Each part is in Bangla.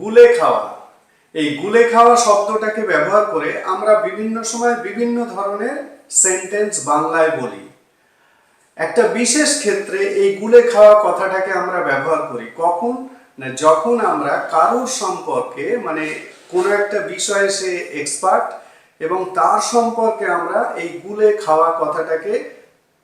গুলে খাওয়া। এই গুলে খাওয়া শব্দটাকে ব্যবহার করে আমরা বিভিন্ন সময় বিভিন্ন ধরনের সেন্টেন্স বাংলায় বলি। একটা বিশেষ ক্ষেত্রে এই গুলে খাওয়া কথাটাকে আমরা ব্যবহার করি কখন? না যখন আমরা কারোর সম্পর্কে মানে কোনো একটা বিষয়ে সে এক্সপার্ট এবং তার সম্পর্কে আমরা এই গুলে খাওয়া কথাটাকে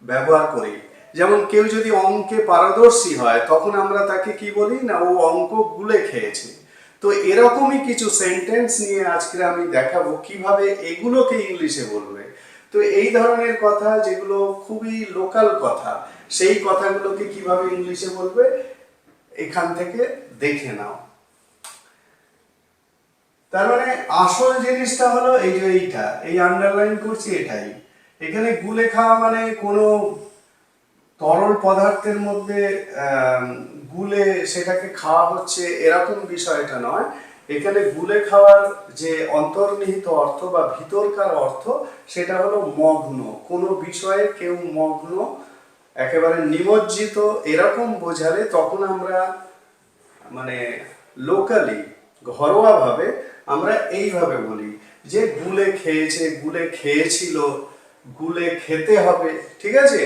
ব্যবহার করি। যেমন কেউ যদি অঙ্কে পারদর্শী হয়, তখন আমরা তাকে কি বলি? না, ও অঙ্ক গুলে খেয়েছে। তো এরকমই কিছু সেন্টেন্স নিয়ে আজকে আমি দেখাবো কীভাবে এগুলোকে ইংলিশে বলবে। তো এই ধরনের কথা যেগুলো খুবই লোকাল কথা, সেই কথাগুলোকে কীভাবে ইংলিশে বলবে, এখান থেকে দেখে নাও। তার মানে আসল জিনিসটা হলো এই যে এইটা, এই আন্ডারলাইন করছি এটাই। এখানে গুলে খাওয়া মানে কোনো তরল পদার্থের মধ্যে গুলে সেটাকে খাওয়া হচ্ছে এরকম বিষয়টা নয়। এখানে গুলে খাওয়ার যে অন্তর্নিহিত অর্থ বা ভিতরকার অর্থ, সেটা হলো মগ্ন। কোনো বিষয়ে কেউ মগ্ন, একেবারে নিমজ্জিত এরকম বোঝালে তখন আমরা মানে লোকালি ঘরোয়াভাবে আমরা এইভাবে বলি যে গুলে খেয়েছে, গুলে খেয়েছিল, গুলে খেতে হবে, ঠিক আছে?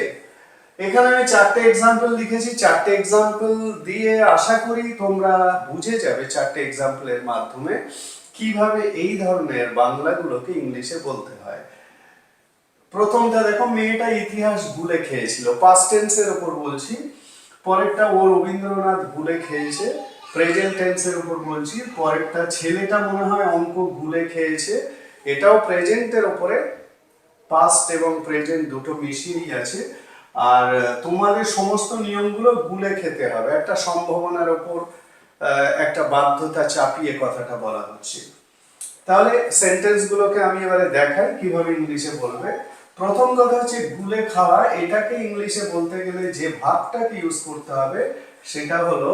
এখানে আমি চারটে এক্সাম্পল লিখেছি। চারটে এক্সাম্পল দিয়ে আশা করি তোমরা বুঝে যাবে চারটে এক্সাম্পলের মাধ্যমে কীভাবে এই ধরনের বাংলাগুলোকে ইংলিশে বলতে হয়। প্রথমটা দেখো, মেয়েটা ইতিহাস ভুলে খেয়েছিল। পাস্ট টেন্সের ওপর বলছি, পরেরটা ও রবীন্দ্রনাথ ভুলে খেয়েছে। প্রেজেন্ট টেন্সের উপর বলছি, পরেরটা ছেলেটা মনে হয় অঙ্ক ভুলে খেয়েছে। এটাও প্রেজেন্টের ওপরে পাস্ট এবং প্রেজেন্ট দুটো মিশিয়েই আছে। আর তোমাদের সমস্ত নিয়মগুলো গুলে খেতে হবে। একটা সম্ভাবনার ওপর একটা বাধ্যতা চাপিয়ে কথাটা বলা হচ্ছে। তাহলে সেন্টেন্সগুলোকে আমি এবারে দেখাই, কীভাবে ইংলিশে বলবে। প্রথম কথা হচ্ছে গুলে খাওয়া। এটাকে ইংলিশে বলতে গেলে যে ভাবটাকে ইউজ করতে হবে, সেটা হলো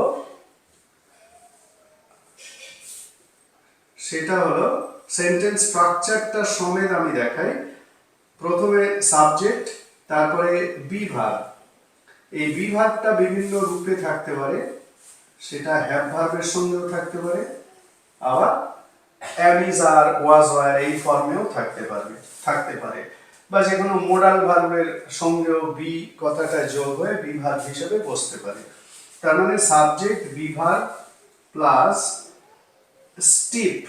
সেটা হলো সেন্টেন্স স্ট্রাকচারটা সমেত আমি দেখাই। প্রথমে সাবজেক্ট তারপরে বিভাগ। এই বিভাগটা বিভিন্ন রূপে থাকতে পারে। সেটা হ্যাভ ভার্বের সঙ্গেও থাকতে পারে, আবার অ্যামিজ আর ওয়াজ ওয়ার এই ফর্মেও থাকতে পারবে, থাকতে পারে। বা যে কোনো মোডাল ভার্বের সঙ্গেও বি কথাটা যোগ হয়ে বিভাগ হিসেবে বসতে পারে। তার মানে সাবজেক্ট বিভাগ প্লাস স্টিপ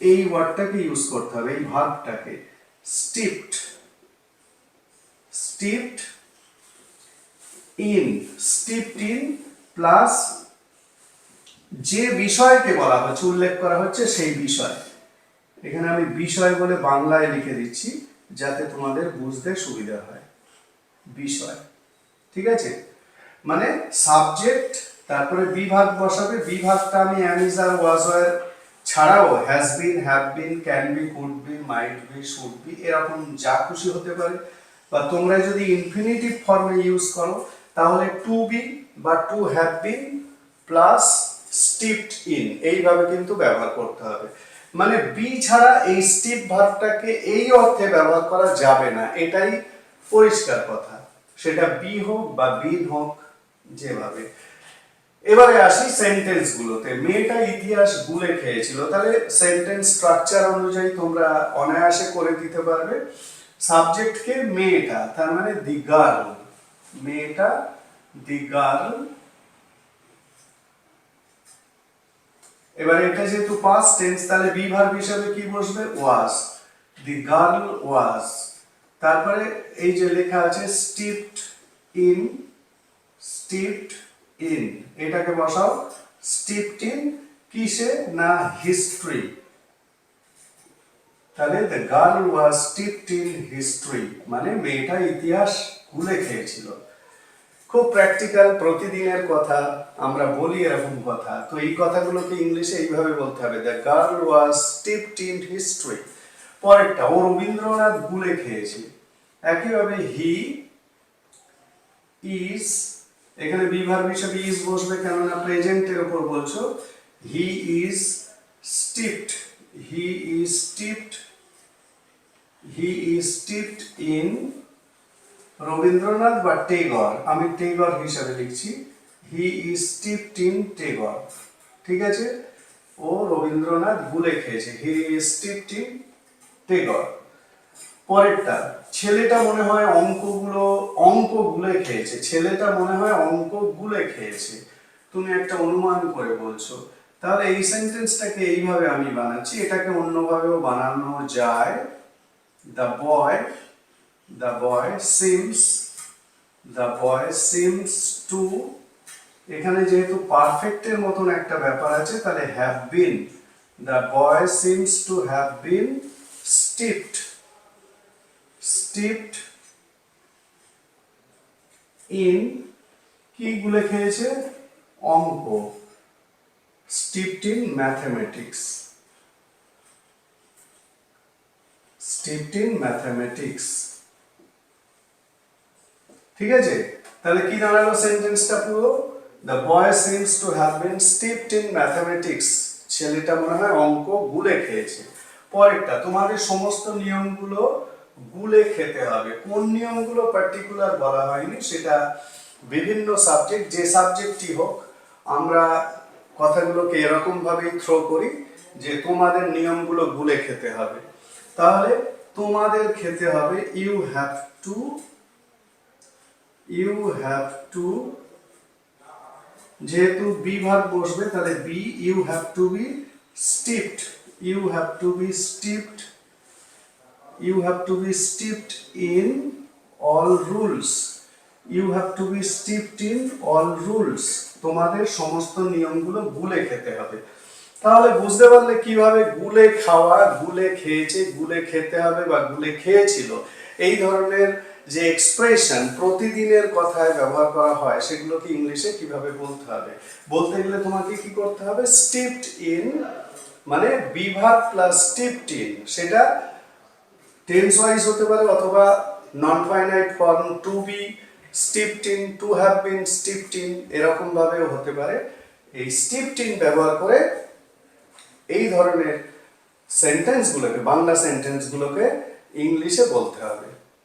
এই ওয়ার্ডটাকে ইউজ করতে হবে, এই ভার্বটাকে steeped steeped in steeped in plus যে বিষয়কে বলা হচ্ছে, উল্লেখ করা হচ্ছে সেই বিষয়। এখানে আমি বিষয় বলে বাংলায় লিখে দিচ্ছি, যাতে তোমাদের বুঝতে সুবিধা হয়। বিষয়, ঠিক আছে? মানে সাবজেক্ট, তারপরে বিভাগ বসাবে। বিভাগটা আমি am is are was were ছাড়াও has been have been can be could be might be should be এরকম যা খুশি হতে পারে। বা তোমরা যদি ইনফিনিটিভ ফর্মে ইউজ করো, তাহলে টু বি বা to have been plus steeped in এইভাবে কিন্তু ব্যবহার করতে হবে। মানে বি ছাড়া এই স্টিপ ভার্বটাকে এই অর্থে ব্যবহার করা যাবে না, এটাই পরিষ্কার কথা। সেটা বি হোক বা বিন হোক, যেভাবে। এবারে আসি সেন্টেন্স গুলোতে। মেয়েটা ইতিহাস গুলে খেয়েছিল। তাহলে সেন্টেন্স স্ট্রাকচার অনুযায়ী তোমরা অনায়াসে করে দিতে পারবে। সাবজেক্টকে মেয়েটা, তার মানে দি গার্ল মেয়েটা দি গার্ল এবার এটা যেহেতু পাস টেন্স তাহলে বি ভার্ব হিসাবে কি বসবে? ওয়াজ দি গার্ল ওয়াজ তারপরে এই যে লেখা আছে স্টিপড ইন স্টিপড ইন এটাকে বসাও স্টিপড ইন কিসে? না হিস্ট্রি তাহলে the girl was steeped in history মানে মেয়েটা ইতিহাস ভুলে খেয়েছিল। খুব প্র্যাকটিক্যাল প্রতিদিনের কথা, আমরা বলি এরকম কথা। তো এই কথাগুলোকে ইংলিশে এইভাবে বলতে হবে the girl was steeped in history পরেরটা, ও রবীন্দ্রনাথ গুলে খেয়েছে। একইভাবে হি ইজ এখানে বিভার হিসেবে ইজ বসবে, কেননা প্রেজেন্টের উপর বলছো। He is steeped he is steeped he is steeped in Rabindranath বা টেগর, আমি টেগর হিসাবে লিখছি। He is steeped in Tagore. ঠিক আছে? ও রবীন্দ্রনাথ গুলে খেয়েছে। He steeped in Tagore. পরেরটা, ছেলেটা মনে হয় অঙ্কগুলো, অঙ্ক গুলে খেয়েছে। ছেলেটা মনে হয় অঙ্ক গুলে খেয়েছে। তুমি একটা অনুমান করে বলছো। তাহলে এই সেন্টেন্সটাকে এইভাবে আমি বানাচ্ছি, এটাকে অন্যভাবেও বানানো যায়। The boy the boy seems the boy seems to এখানে যেহেতু পারফেক্টের মতন একটা ব্যাপার আছে, তাহলে have been the boy seems to have been steeped steeped in কি গুলে খেয়েছে? অঙ্ক। Steeped in mathematics steeped in mathematics ঠিক আছে? তাহলে কি দাঁড়াল সেন্টেন্সটা পুরো? The boy seems to have been steeped in mathematics ছেলেটা মনে হয় অঙ্ক গুলে খেয়েছে। পরেরটা, তোমাদের সমস্ত নিয়মগুলো গুলে খেতে হবে। কোন নিয়মগুলো পার্টিকুলার বলা হয়নি, সেটা বিভিন্ন সাবজেক্ট যে সাবজেক্টটি হোক, আমরা কথাগুলোকে এরকম ভাবেই থ্রো করি যে তোমাদের নিয়মগুলো ভুলে খেতে হবে। তাহলে তোমাদের খেতে হবে you have to you have to যেহেতু বি ভাগ বসবে, তাহলে be you have to be steeped you have to be steeped you have to be steeped in all rules you have to be steeped in all rules তোমাদের সমস্ত নিয়মগুলো গুলে খেতে হবে। তাহলে বুঝতে পারলে কীভাবে গুলে খাওয়া গুলে খেয়েছে গুলে খেতে হবে বা গুলে খেয়েছিল, এই ধরনের যে এক্সপ্রেশন প্রতিদিনের কথায় ব্যবহার করা হয়, সেগুলোকে ইংলিশে কীভাবে বলতে হবে? বলতে গেলে তোমাকে কি করতে হবে? স্টিপড ইন মানে বিভাগ প্লাস স্টিপড ইন সেটা টেন্স ওয়াইজ হতে পারে অথবা non finite form to be steeped in to have been steeped in এরকম ভাবেও হতে পারে। এই স্টিপড ইন ব্যবহার করে এই ধরনের সেন্টেন্সগুলোকে বাংলা সেন্টেন্সগুলোকে ইংলিশে বলতে হবে।